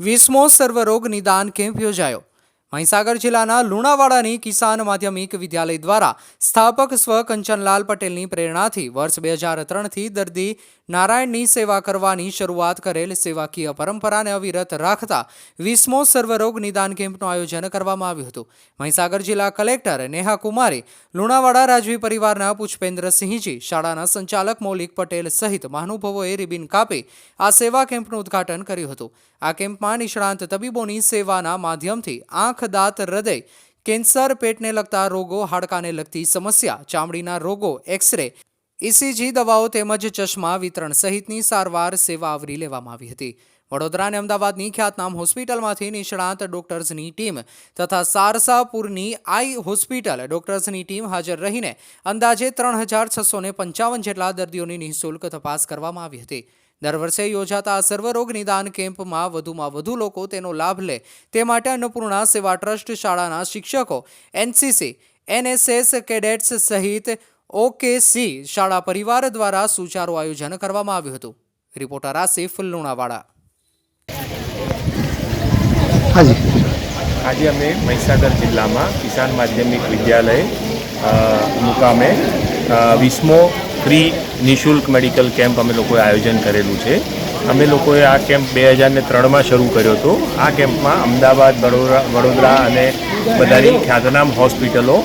વીસમો સર્વરોગ નિદાન કેમ્પ યોજાયો. મહીસાગર જિલ્લાના લુણાવાડાની કિસાન માધ્યમિક વિદ્યાલય દ્વારા સ્થાપક સ્વ કંચનલાલ પટેલની પ્રેરણાથી વર્ષ બે હજાર ત્રણથી દર્દી નારાયણની સેવા કરવાની શરૂઆત કરેલ સેવાકીય પરંપરાને અવિરત રાખતા વીસમો સર્વરોગ નિદાન કેમ્પનું આયોજન કરવામાં આવ્યું હતું. મહીસાગર જિલ્લા કલેક્ટર નેહા કુમારી લુણાવાડા રાજવી પરિવારના પુષ્પેન્દ્રસિંહજી, શાળાના સંચાલક મૌલિક પટેલ સહિત મહાનુભાવોએ રિબિન કાપી આ સેવા કેમ્પનું ઉદ્ઘાટન કર્યું હતું. આ કેમ્પમાં નિષ્ણાંત તબીબોની સેવાના માધ્યમથી આંખ, દાંત, હૃદય, કેન્સર પેટને લગતા રોગો હાડકાને લગતી સમસ્યા, ચામડીના રોગો, એક્સરે, ઇસીજી દવાઓ તેમજ ચશ્મા વિતરણ સહિતની સારવાર સેવા આવરી લેવામાં આવી હતી. વડોદરા અને અમદાવાદની ખ્યાતનામ હોસ્પિટલમાંથી નિષ્ણાંત ડોક્ટર્સની ટીમ તથા સારસાપુરની આઈ હોસ્પિટલ ડોક્ટર્સની ટીમ હાજર રહીને અંદાજે ત્રણ હજાર છસો પંચાવન જેટલા દર્દીઓની નિઃશુલ્ક તપાસ કરવામાં આવી હતી. દર વર્ષે યોજાતા આ સર્વરોગ નિદાન કેમ્પમાં વધુમાં વધુ લોકો તેનો લાભ લે. તે માટે અન્નપૂર્ણા સેવા ટ્રસ્ટ શાળાના શિક્ષકો એનસીસી એનએસએસ કેડેટ્સ સહિત ઓકેસી શાળા પરિવાર દ્વારા સુચારું આયોજન કરવામાં આવ્યું હતું. રિપોર્ટર આસિફ લુણાવાડા. હાજી. આજે અમે મહીસાગર જિલ્લામાં કિસાન માધ્યમિક વિદ્યાલય મુકામે વીસમો ફ્રી નિઃશુલ્ક મેડિકલ કેમ્પ અમે લોકોએ આયોજન કરેલું છે. અમે લોકોએ આ કેમ્પ બે હજારને ત્રણમાં શરૂ કર્યો હતો. આ કેમ્પમાં અમદાવાદ વડોદરા વડોદરા અને બધાની ખ્યાતનામ હોસ્પિટલો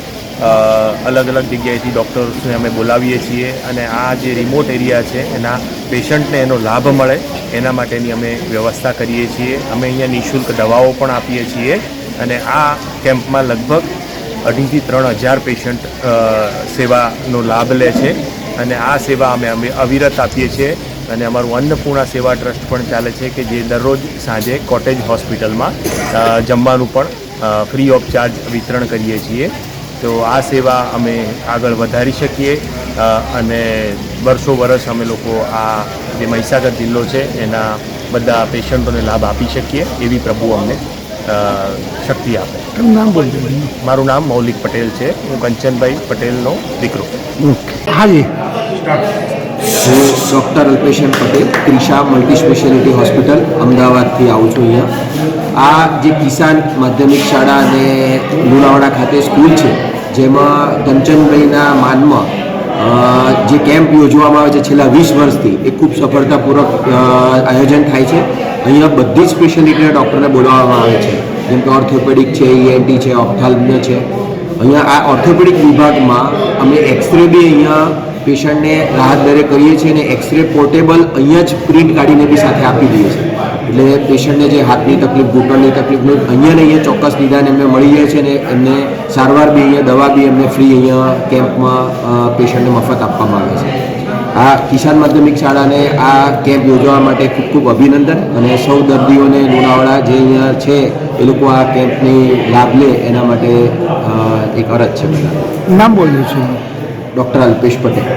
અલગ અલગ જગ્યાએથી ડૉક્ટર્સને અમે બોલાવીએ છીએ અને આ જે રિમોટ એરિયા છે, એના પેશન્ટને એનો લાભ મળે, એના માટેની અમે વ્યવસ્થા કરીએ છીએ. અમે અહીંયા નિઃશુલ્ક દવાઓ પણ આપીએ છીએ અને આ કેમ્પમાં લગભગ અઢીથી ત્રણ હજાર પેશન્ટ સેવાનો લાભ લે છે. અને આ સેવા અમે અમે અવિરત આપીએ છીએ અને અમારું અન્નપૂર્ણા સેવા ટ્રસ્ટ પણ ચાલે છે કે જે દરરોજ સાંજે કોટેજ હોસ્પિટલમાં જમવાનું પણ ફ્રી ઓફ ચાર્જ વિતરણ કરીએ છીએ. તો આ સેવા અમે આગળ વધારી શકીએ અને વર્ષો વર્ષ અમે લોકો આ જે મહીસાગર જિલ્લો છે એના બધા પેશન્ટોને લાભ આપી શકીએ એવી પ્રભુ અમને શક્તિ આપે. નામ બોલજો મારું નામ મૌલિક પટેલ છે. હું કંચનભાઈ પટેલનો દીકરો. હાજી હું doctor અલ્પેશન Patel Trisha multi speciality hospital અમદાવાદથી આવું છું અહીંયા. આ જે કિસાન માધ્યમિક શાળા અને લુણાવાડા ખાતે સ્કૂલ છે જેમાં કંચનભાઈના માનમાં અ, જે કેમ્પ યોજવામાં આવે છે, છેલ્લા વીસ વર્ષથી, એ ખૂબ સફળતાપૂર્વક આયોજન થાય છે. અહીંયા બધી જ સ્પેશિયાલિટીના ડૉક્ટરને બોલાવવામાં આવે છે. જેમ કે ઓર્થોપેડિક છે ઈએનટી છે, ઓપ્થાલ્મ્ય છે. અહીંયા આ ઓર્થોપેડિક વિભાગમાં અમે એક્સરે બી અહીંયા પેશન્ટને રાહત દરે કરીએ છીએ અને એક્સરે પોર્ટેબલ અહીંયા જ પ્રિન્ટ કાઢીને બી સાથે આપી દઈએ છીએ. એટલે પેશન્ટને જે હાથની તકલીફ ઘૂંટણની તકલીફ અહીંયા ને અહીંયા ચોક્કસ નિદાન એમને મળી જાય છે અને એમને સારવાર બી અહીંયા દવા બી એમને ફ્રી અહીંયા કેમ્પમાં પેશન્ટને મફત આપવામાં આવે છે. આ કિસાન માધ્યમિક શાળાને આ કેમ્પ યોજવા માટે ખૂબ ખૂબ અભિનંદન અને સૌ દર્દીઓને લુણાવાડા જે અહીંયા છે એ લોકો આ કેમ્પની લાભ લે એના માટે એક અરજ છે નામ બોલ્યું છું? ડૉક્ટર અલ્પેશ પટેલ.